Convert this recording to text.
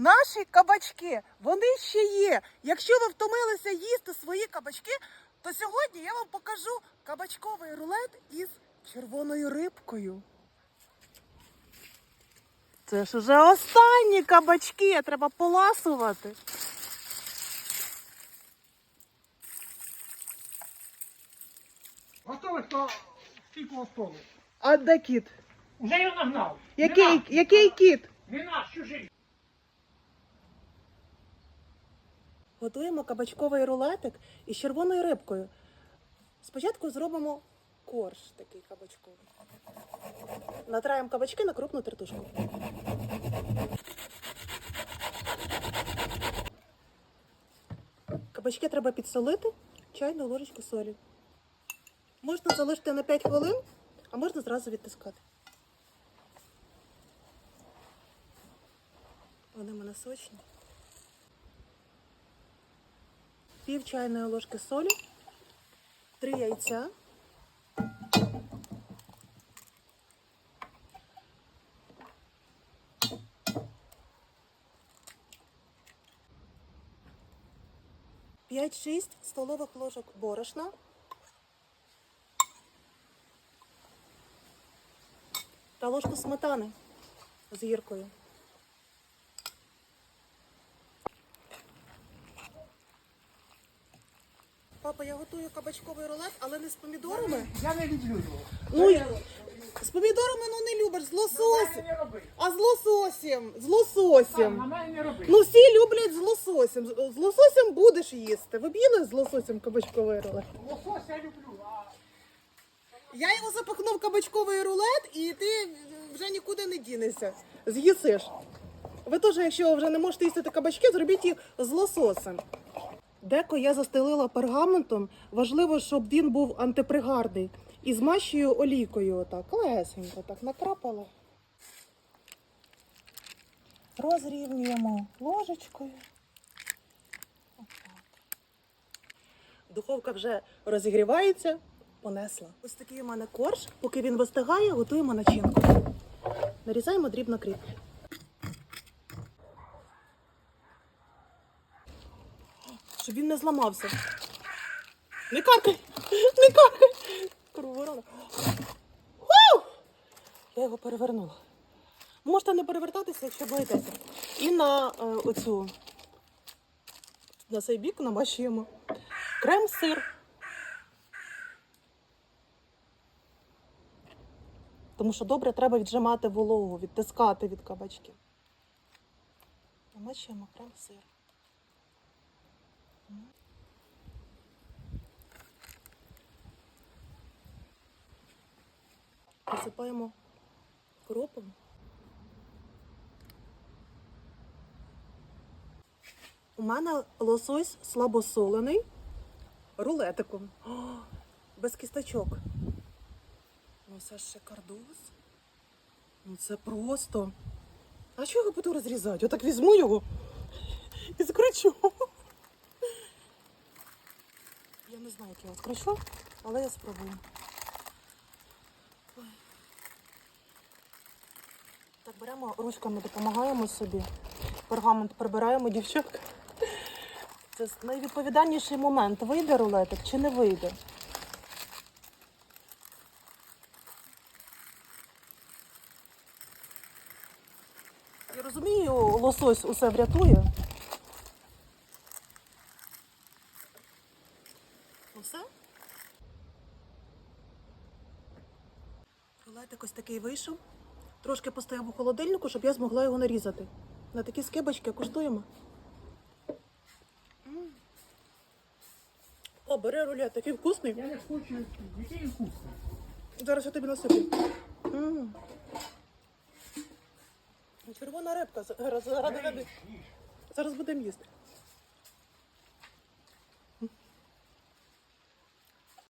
наші кабачки, вони ще є. Якщо ви втомилися їсти свої кабачки, то сьогодні я вам покажу кабачковий рулет із червоною рибкою. Це ж уже останні кабачки, треба поласувати. Готовий до стільки столу. А де кіт? Уже його нагнав. Який, який кіт? Не наш, чужий. Готуємо кабачковий рулетик із червоною рибкою. Спочатку зробимо корж такий кабачковий. Натраємо кабачки на крупну тертушку. Кабачки треба підсолити чайну ложечку солі. Можна залишити на 5 хвилин, а можна зразу відтискати. Вони мене сочні. Пів чайної ложки солі, три яйця. П'ять-шість столових ложок борошна. Та ложку сметани з гіркою. Папа, я готую кабачковий рулет, але не з помідорами. Я не люблю його. Ну, й- з помідорами ну не любиш, з лососем. не роби. А з лососем, з лососем. Мене не роби. Ну всі люблять з лососем. З з лососем будеш їсти. Ви б їли з лососем кабачковий рулет? Лосось я люблю, а Я його запихнув в кабачковий рулет, і ти вже нікуди не дінешся. З'їсиш. Ви теж, якщо вже не можете їсти кабачки, зробіть їх з лососем. Деко я застелила пергаментом. Важливо, щоб він був антипригарний. І змащую олійкою отак. Лесенько так накрапала. Розрівнюємо ложечкою. Духовка вже розігрівається, понесла. Ось такий у мене корж. Поки він вистигає, готуємо начинку. Нарізаємо дрібно кріп. Щоб він не зламався. Не каркай! Не каркай! Круворона. Я його перевернула. Можете не перевертатися, якщо боїтеся. І на е, оцю на цей бік намащуємо крем-сир. Тому що добре треба віджимати вологу, відтискати від кабачків. Намащуємо крем-сир. Посипаємо кропом. У мене лосось слабосолений рулетиком. О, без кісточок. Ну це ж шикардос. Ну це просто. А що я його буду розрізати? Отак візьму його і скручу. Не знаю, як я його скручу, але я спробую. Ой. Так, беремо ручками, допомагаємо собі. Пергамент прибираємо, дівчатка. Це найвідповідальніший момент. Вийде рулетик чи не вийде? Я розумію, лосось усе врятує. Все? Рулетик ось такий вийшов. Трошки постояв у холодильнику, щоб я змогла його нарізати. На такі скибочки куштуємо. О, бери рулет, такий вкусний. я не хочу, який вкусний. Зараз я тобі насиплю. М. Червона рибка. Зараз, їж. зараз будемо їсти.